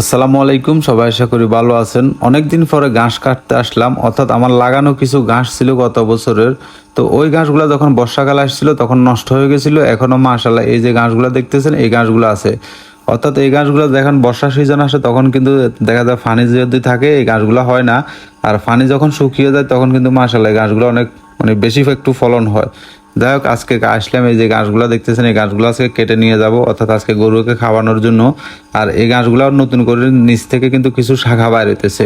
আসসালামু আলাইকুম, সবাই আশা করি ভালো আছেন। অনেকদিন পরে ঘাস কাটতে আসলাম, অর্থাৎ আমার লাগানো কিছু ঘাস ছিল গত বছরের। তো ওই ঘাসগুলো যখন বর্ষাকাল আসছিল, তখন নষ্ট হয়ে গেছিল। এখনও মাশাল্লাহ এই যে ঘাসগুলো দেখতেছেন, এই ঘাসগুলো আছে। অর্থাৎ এই গাছগুলো যখন বর্ষা সিজন আসে, তখন কিন্তু দেখা যায় ফানি যদি থাকে, এই গাছগুলো হয় না। আর ফানি যখন শুকিয়ে যায়, তখন কিন্তু মাশাল্লাহ এই ঘাসগুলো অনেক মানে বেশি একটু ফলন হয়। যাই হোক, আজকে আসলাম এই যে গাছগুলো দেখতেছেন, এই গাছগুলো আজকে কেটে নিয়ে যাব, অর্থাৎ আজকে গরুকে খাওয়ানোর জন্য। আর এই গাছগুলো নতুন করে নিচ থেকে কিন্তু কিছু শাখা বাইর হইতেছে।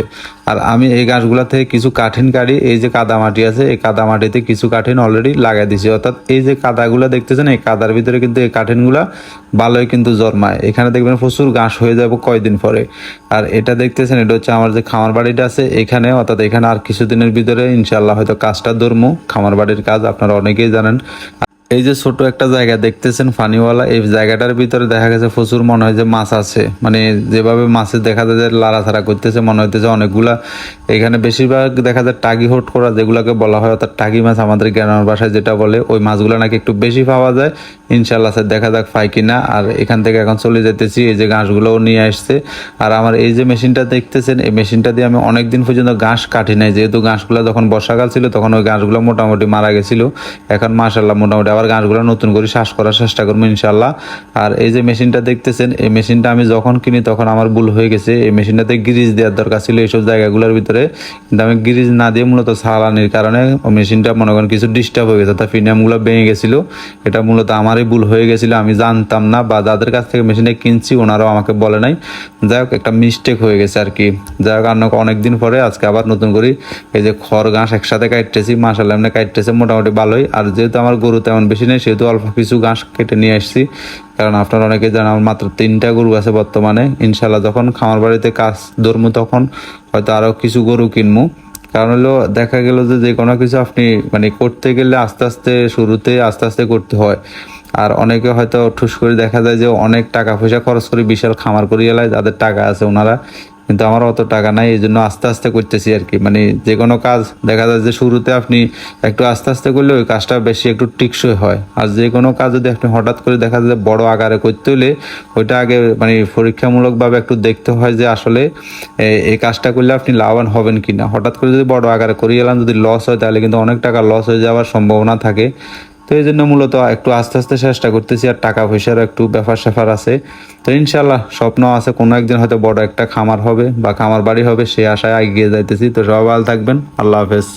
আর আমি এই গাছগুলো থেকে কিছু কাঠিন কাটি এই যে কাদা মাটি আছে, এই কাদা মাটিতে কিছু কাঠিন অলরেডি লাগাই দিছি। অর্থাৎ এই যে কাদাগুলো দেখতেছেন, এই কাদার ভিতরে কিন্তু এই কাঠিনগুলা ভালোই কিন্তু জন্মায়। এখানে দেখবেন প্রচুর ঘাস হয়ে যাবে কয়দিন পরে। আর এটা দেখতেছেন, এটা হচ্ছে আমার যে খামার বাড়িটা আছে, এখানে, অর্থাৎ এখানে আর কিছুদিনের ভিতরে ইনশাল্লাহ হয়তো কাজটা ধরমু। খামার বাড়ির কাজ আপনারা অনেকেই জানেন। এই যে ছোট একটা জায়গা, দেখতেছেন ফানিওয়ালা, এই জায়গাটার ভিতরে দেখা গেছে প্রচুর মনে হয় যে মাছ আছে। মানে যেভাবে মাছের দেখা যায় যে লাড়াছাড়া করতেছে, মনে হইতেছে অনেকগুলা। এখানে বেশিরভাগ দেখা যায় টাগি হোট করা, যেগুলোকে বলা হয় অর্থাৎ টাগি মাছ আমাদের গ্রামের বাসায় যেটা বলে, ওই মাছগুলো নাকি একটু বেশি পাওয়া যায়। ইনশাল্লাহ স্যার, দেখা যাক পাই কিনা। আর এখান থেকে এখন চলে যেতেছি এই যে ঘাসগুলোও নিয়ে আসছে। আর আমার এই যে মেশিনটা দেখতেছেন, এই মেশিনটা দিয়ে আমি অনেক দিন পর্যন্ত ঘাস কাটি নাই। যেহেতু ঘাসগুলো যখন বর্ষাকাল ছিল, তখন ওই ঘাসগুলো মোটামুটি মারা গেছিল। এখন মাশাল্লাহ মোটামুটি আবার ঘাসগুলো নতুন করে শ্বাস করার চেষ্টা করব ইনশাল্লাহ আর এই যে মেশিনটা দেখতেছেন, এই মেশিনটা আমি যখন কিনি, তখন আমার ভুল হয়ে গেছে। এই মেশিনটাতে গিরিজ দেওয়ার দরকার ছিল এইসব জায়গাগুলোর ভিতরে। কিন্তু আমি গিরিজ না দিয়ে মূলত সালানির কারণে মেশিনটা মনে করেন কিছু ডিস্টার্ব হয়ে গেছে তার ফিনিয়ামগুলো ভেঙে গেছিল। এটা মূলত আমারই ভুল হয়ে গেছিল, আমি জানতাম না বা যাদের কাছ থেকে মেশিনে কিনছি ওনারাও আমাকে বলে নাই। যাই হোক, একটা মিস্টেক হয়ে গেছে আর কি। যাই হোক, আর অনেকদিন পরে আজকে আবার নতুন করে এই যে খড় ঘাস একসাথে কাটতেছি মাসাল এমনি কাটতেছে, মোটামুটি ভালোই। আর যেহেতু আমার গরু তেমন বেশি নেই, সেহেতু অল্প কিছু ঘাস কেটে নিয়ে আসছি। কারণ আপনারা অনেকে জানেন, আমার মাত্র তিনটা গরু আছে বর্তমানে। ইনশাল্লাহ যখন খামার বাড়িতে কাজ ধরবো তখন হয়তো আরও কিছু গরু কিনবো কারণ হলো, দেখা গেল যে যে কোনো কিছু আপনি মানে করতে গেলে আস্তে আস্তে শুরুতে আস্তে আস্তে করতে হয়। আর অনেকে হয়তো ঠুস করে দেখা যায় যে অনেক টাকা পয়সা খরচ করে বিশাল খামার করিয়ে এলায়, যাদের টাকা আছে ওনারা। কিন্তু আমার অত টাকা নাই এই জন্য আস্তে আস্তে করতেছি আর কি। মানে যে কোনো কাজ, দেখা যায় যে শুরুতে আপনি একটু আস্তে আস্তে করলে ওই কাজটা বেশি একটু টিকসই হয়। আর যে কোনো কাজ যদি আপনি হঠাৎ করে দেখা যায় বড় আকারে করতে হলে, ওইটা আগে মানে পরীক্ষামূলকভাবে একটু দেখতে হয় যে আসলে এই কাজটা করলে আপনি লাভবান হবেন কি না হঠাৎ করে যদি বড় আকারে করিয়ে এলাম, যদি লস হয়, তাহলে কিন্তু অনেক টাকা লস হয়ে যাওয়ার সম্ভাবনা থাকে। তো এই জন্য মূলত একটু আস্তে আস্তে চেষ্টা করতেছি, আর টাকা পয়সার একটু ব্যাপার স্যাপার আছে। তো ইনশাল্লাহ স্বপ্ন আছে, কোনো একদিন হয়তো বড় একটা খামার হবে বা খামার বাড়ি হবে সে আশায় এগিয়ে যাইতেছি। তো সবাই ভালো থাকবেন, আল্লাহ হাফেজ।